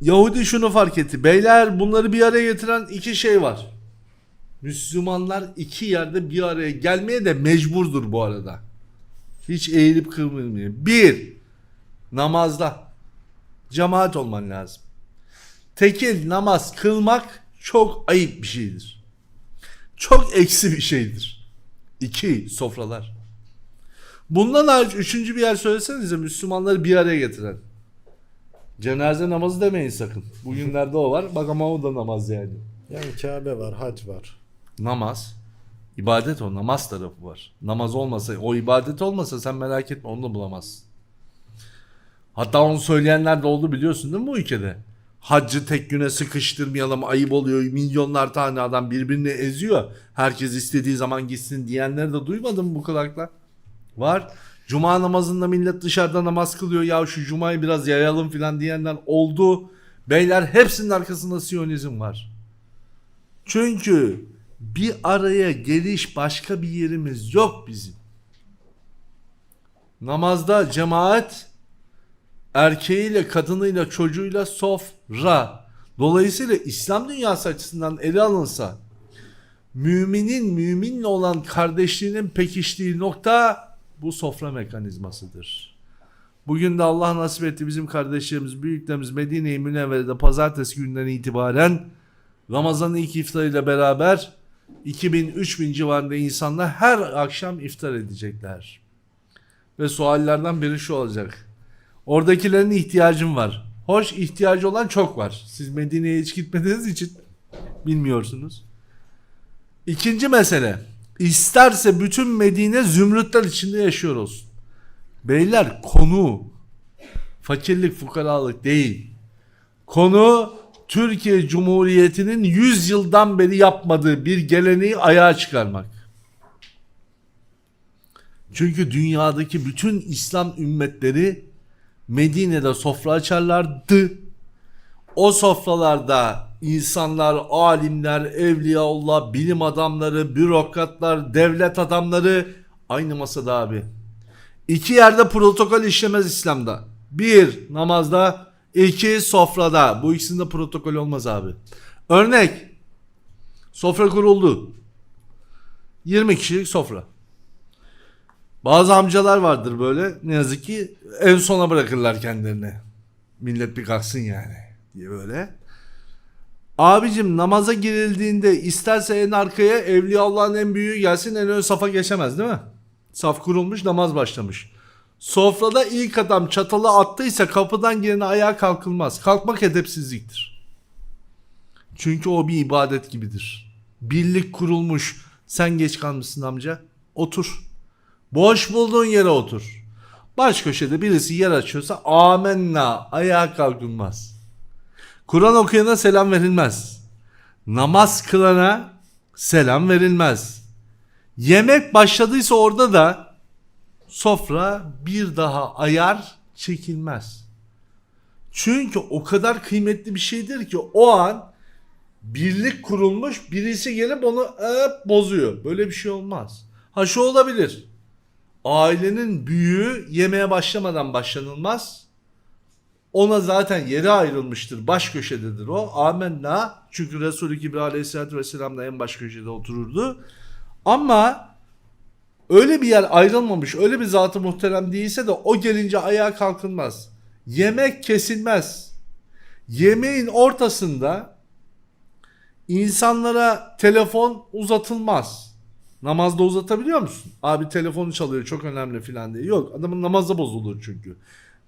Yahudi şunu fark etti. Beyler bunları bir araya getiren iki şey var. Müslümanlar iki yerde bir araya gelmeye de mecburdur bu arada. Hiç eğilip kırmıyor. Bir, namazda. Cemaat olman lazım. Tekil namaz kılmak çok ayıp bir şeydir. Çok eksi bir şeydir. İki, sofralar. Bundan hariç üçüncü bir yer söylesenize Müslümanları bir araya getiren. Cenaze namazı demeyin sakın. Bugünlerde o var. Bak ama o da namaz yani. Yani Kabe var, hac var. Namaz. ibadet o. Namaz tarafı var. Namaz olmasa, o ibadet olmasa sen merak etme onu da bulamazsın. Hatta onu söyleyenler de oldu biliyorsun değil mi bu ülkede? Haccı tek güne sıkıştırmayalım ayıp oluyor. Milyonlar tane adam birbirini eziyor. Herkes istediği zaman gitsin diyenleri de duymadın mı bu kulakla? Var. Cuma namazında millet dışarıda namaz kılıyor. Ya şu cumayı biraz yayalım filan diyenler oldu. Beyler hepsinin arkasında Siyonizm var. Çünkü bir araya geliş başka bir yerimiz yok bizim. Namazda cemaat erkeğiyle, kadınıyla, çocuğuyla sofra. Dolayısıyla İslam dünyası açısından ele alınsa müminin müminle olan kardeşliğinin pekiştiği nokta bu sofra mekanizmasıdır. Bugün de Allah nasip etti bizim kardeşlerimiz, büyüklerimiz Medine-i Münevvere'de pazartesi günden itibaren Ramazan'ın ilk iftarıyla beraber 2000-3000 civarında insanlar her akşam iftar edecekler. Ve suallerden biri şu olacak. Oradakilerin ihtiyacım var. Hoş ihtiyacı olan çok var. Siz Medine'ye hiç gitmediğiniz için bilmiyorsunuz. İkinci mesele. İsterse bütün Medine zümrütler içinde yaşıyor olsun. Beyler konu fakirlik fukaralık değil. Konu Türkiye Cumhuriyeti'nin 100 yıldan beri yapmadığı bir geleneği ayağa çıkarmak. Çünkü dünyadaki bütün İslam ümmetleri Medine'de sofra açarlardı. O sofralarda insanlar, alimler, evliyaullah, bilim adamları, bürokratlar, devlet adamları aynı masada abi. İki yerde protokol işlemez İslam'da. Bir namazda, iki sofrada. Bu ikisinde protokol olmaz abi. Örnek. Sofra kuruldu. 20 kişilik sofra. Bazı amcalar vardır böyle ne yazık ki en sona bırakırlar kendilerini. Millet bir kalksın yani diye böyle. Abicim namaza girildiğinde isterse en arkaya Evliya Allah'ın en büyüğü gelsin en ön safa geçemez değil mi? Saf kurulmuş namaz başlamış. Sofrada ilk adam çatalı attıysa kapıdan girene ayağa kalkılmaz. Kalkmak edepsizliktir. Çünkü o bir ibadet gibidir. Birlik kurulmuş. Sen geç kalmışsın amca. Otur. Boş bulduğun yere otur. Baş köşede birisi yer açıyorsa amenna ayağa kalkılmaz. Kur'an okuyana selam verilmez. Namaz kılana selam verilmez. Yemek başladıysa orada da sofra bir daha ayar çekilmez. Çünkü o kadar kıymetli bir şeydir ki o an birlik kurulmuş birisi gelip onu hep bozuyor. Böyle bir şey olmaz. Ha şu olabilir. Ailenin büyüğü yemeğe başlamadan başlanılmaz. Ona zaten yeri ayrılmıştır. Baş köşededir o. Amenna. Çünkü Resulü Kibri Aleyhisselatü Vesselam da en baş köşede otururdu. Ama öyle bir yer ayrılmamış, öyle bir zatı muhterem değilse de o gelince ayağa kalkılmaz. Yemek kesilmez. Yemeğin ortasında insanlara telefon uzatılmaz. Namazda uzatabiliyor musun? Abi telefonu çalıyor çok önemli filan diye. Yok adamın namazı bozulur çünkü.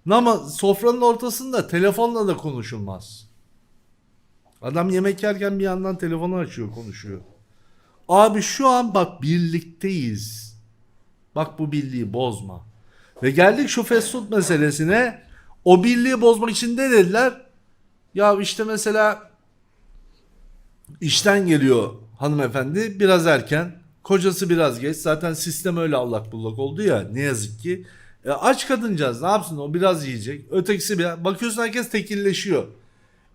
Namaz sofranın ortasında telefonla da konuşulmaz. Adam yemek yerken bir yandan telefonu açıyor konuşuyor. Abi şu an bak birlikteyiz. Bak bu birliği bozma. Ve geldik şu fast food meselesine. O birliği bozmak için ne dediler? Ya işte mesela işten geliyor hanımefendi biraz erken. Kocası biraz geç. Zaten sistem öyle allak bullak oldu ya ne yazık ki. E, aç kadıncağız ne yapsın o biraz yiyecek. Ötekisi biraz. Bakıyorsun herkes tekilleşiyor.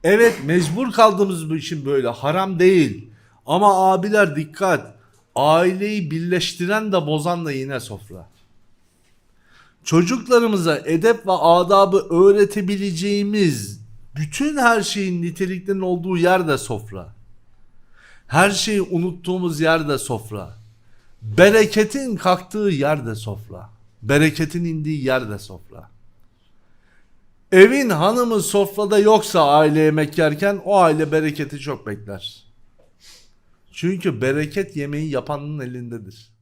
Evet mecbur kaldığımız bu için böyle haram değil. Ama abiler dikkat. Aileyi birleştiren de bozan da yine sofra. Çocuklarımıza edep ve adabı öğretebileceğimiz Bütün her şeyin niteliklerin olduğu yer de sofra. Her şeyi unuttuğumuz yer de sofra. Bereketin kalktığı yer de sofra. Bereketin indiği yer de sofra. Evin hanımı sofrada yoksa aile yemek yerken o aile bereketi çok bekler. Çünkü bereket yemeği yapanın elindedir.